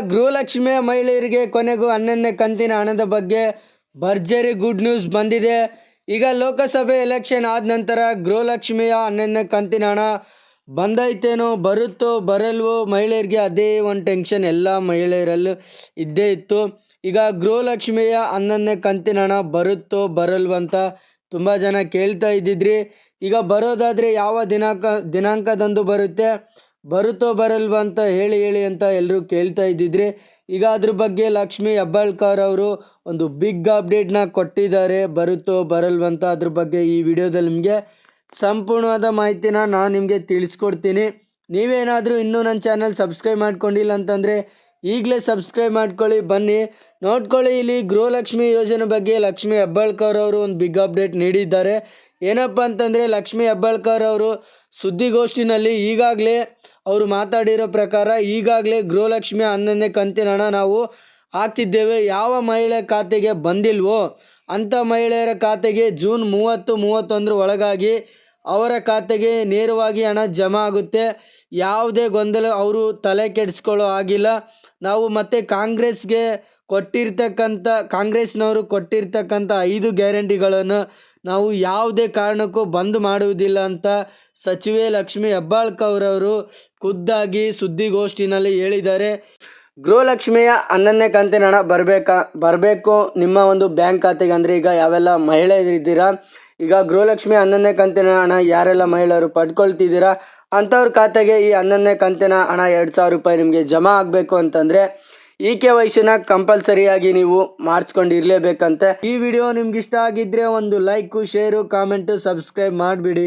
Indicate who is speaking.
Speaker 1: ಗೃಹಲಕ್ಷ್ಮಿಯ ಮಹಿಳೆಯರಿಗೆ ಕೊನೆಗೂ ಹನ್ನೊಂದನೇ ಕಂತಿನ ಹಣದ ಬಗ್ಗೆ ಭರ್ಜರಿ ಗುಡ್ ನ್ಯೂಸ್ ಬಂದಿದೆ. ಈಗ ಲೋಕಸಭೆ ಎಲೆಕ್ಷನ್ ಆದ ನಂತರ ಗೃಹಲಕ್ಷ್ಮಿಯ ಹನ್ನೊಂದನೇ ಕಂತಿನ ಹಣ ಬಂದೈತೇನೋ, ಬರುತ್ತೋ, ಬರಲ್ವೋ, ಮಹಿಳೆಯರಿಗೆ ಅದೇ ಒಂದು ಟೆನ್ಷನ್ ಎಲ್ಲ ಮಹಿಳೆಯರಲ್ಲೂ ಇದ್ದೇ ಇತ್ತು. ಈಗ ಗೃಹಲಕ್ಷ್ಮಿಯ ಹನ್ನೊಂದನೇ ಕಂತಿನ ಹಣ ಬರುತ್ತೋ, ಬರಲ್ವೋ ಅಂತ ತುಂಬ ಜನ ಕೇಳ್ತಾ ಇದ್ದಿದ್ರಿ. ಈಗ ಬರೋದಾದರೆ ಯಾವ ದಿನಾಂಕ, ದಿನಾಂಕದಂದು ಬರುತ್ತೆ? ಬರುತ್ತೋ ಬರಲ್ವ ಅಂತ ಹೇಳಿ ಹೇಳಿ ಅಂತ ಎಲ್ಲರೂ ಕೇಳ್ತಾ ಇದ್ದಿದ್ರೆ, ಈಗ ಅದ್ರ ಬಗ್ಗೆ ಲಕ್ಷ್ಮಿ ಹೆಬ್ಬಾಳ್ಕರ್ ಅವರು ಒಂದು ಬಿಗ್ ಅಪ್ಡೇಟ್ನ ಕೊಟ್ಟಿದ್ದಾರೆ, ಬರುತ್ತೋ ಬರಲ್ವಂತ ಅದ್ರ ಬಗ್ಗೆ ಈ ವಿಡಿಯೋದಲ್ಲಿ ನಿಮಗೆ ಸಂಪೂರ್ಣವಾದ ಮಾಹಿತಿನ ನಾನು ನಿಮಗೆ ತಿಳಿಸ್ಕೊಡ್ತೀನಿ. ನೀವೇನಾದರೂ ಇನ್ನೂ ನನ್ನ ಚಾನಲ್ ಸಬ್ಸ್ಕ್ರೈಬ್ ಮಾಡ್ಕೊಂಡಿಲ್ಲ ಅಂತಂದರೆ, ಈಗಲೇ ಸಬ್ಸ್ಕ್ರೈಬ್ ಮಾಡ್ಕೊಳ್ಳಿ, ಬನ್ನಿ. ನೋಡ್ಕೊಳ್ಳಿ, ಇಲ್ಲಿ ಗೃಹಲಕ್ಷ್ಮಿ ಯೋಜನೆ ಬಗ್ಗೆ ಲಕ್ಷ್ಮಿ ಹೆಬ್ಬಾಳ್ಕರ್ ಅವರು ಒಂದು ಬಿಗ್ ಅಪ್ಡೇಟ್ ನೀಡಿದ್ದಾರೆ. ಏನಪ್ಪ ಅಂತಂದರೆ, ಲಕ್ಷ್ಮಿ ಹೆಬ್ಬಾಳ್ಕರ್ ಅವರು ಸುದ್ದಿಗೋಷ್ಠಿನಲ್ಲಿ ಈಗಾಗಲೇ ಅವರು ಮಾತಾಡಿರೋ ಪ್ರಕಾರ ಈಗಾಗಲೇ ಗೃಹಲಕ್ಷ್ಮಿ ಹನ್ನೊಂದನೇ ಕಂತಿನ ಹಣ ನಾವು ಹಾಕ್ತಿದ್ದೇವೆ. ಯಾವ ಮಹಿಳೆ ಖಾತೆಗೆ ಬಂದಿಲ್ವೋ ಅಂಥ ಮಹಿಳೆಯರ ಖಾತೆಗೆ ಜೂನ್ ಮೂವತ್ತು, ಮೂವತ್ತೊಂದರ ಒಳಗಾಗಿ ಅವರ ಖಾತೆಗೆ ನೇರವಾಗಿ ಹಣ ಜಮಾ ಆಗುತ್ತೆ. ಯಾವುದೇ ಗೊಂದಲ ಅವರು ತಲೆ ಕೆಡಿಸ್ಕೊಳ್ಳೋ ಆಗಿಲ್ಲ ನಾವು ಮತ್ತೆ ಕಾಂಗ್ರೆಸ್ಗೆ ಕೊಟ್ಟಿರ್ತಕ್ಕಂಥ, ಕಾಂಗ್ರೆಸ್ನವರು ಕೊಟ್ಟಿರ್ತಕ್ಕಂಥ ಐದು ಗ್ಯಾರಂಟಿಗಳನ್ನು ನಾವು ಯಾವುದೇ ಕಾರಣಕ್ಕೂ ಬಂದ್ ಮಾಡುವುದಿಲ್ಲ ಅಂತ ಸಚಿವೆ ಲಕ್ಷ್ಮಿ ಹೆಬ್ಬಾಳ್ಕರ್ ಅವರು ಖುದ್ದಾಗಿ ಸುದ್ದಿಗೋಷ್ಠಿನಲ್ಲಿ ಹೇಳಿದ್ದಾರೆ. ಗೃಹಲಕ್ಷ್ಮಿಯ ಹನ್ನೊಂದನೇ ಕಂತಿನ ಹಣ ಬರಬೇಕಾ, ಬರಬೇಕು? ನಿಮ್ಮ ಒಂದು ಬ್ಯಾಂಕ್ ಖಾತೆಗೆ ಅಂದರೆ ಈಗ ಯಾವೆಲ್ಲ ಮಹಿಳೆಯರಿದ್ದೀರಾ ಈಗ ಗೃಹಲಕ್ಷ್ಮಿ ಹನ್ನೊಂದನೇ ಕಂತಿನ ಹಣ ಯಾರೆಲ್ಲ ಮಹಿಳೆಯರು ಪಡ್ಕೊಳ್ತಿದ್ದೀರಾ? ಅಂಥವ್ರ ಖಾತೆಗೆ ಈ ಹನ್ನೊಂದನೇ ಕಂತಿನ ಹಣ ಎರಡು ಸಾವಿರ ರೂಪಾಯಿ ನಿಮಗೆ ಜಮಾ ಆಗಬೇಕು ಅಂತಂದರೆ ಇ ಕೆ ವೈಸಿನ ಕಂಪಲ್ಸರಿಯಾಗಿ ನೀವು ಮಾಡಿಸ್ಕೊಂಡು ಇರಲೇಬೇಕಂತೆ ಈ ವಿಡಿಯೋ ನಿಮ್ಗೆ ಇಷ್ಟ ಆಗಿದ್ರೆ ಒಂದು ಲೈಕು ಶೇರು ಕಾಮೆಂಟು ಸಬ್ಸ್ಕ್ರೈಬ್ ಮಾಡಿಬಿಡಿ.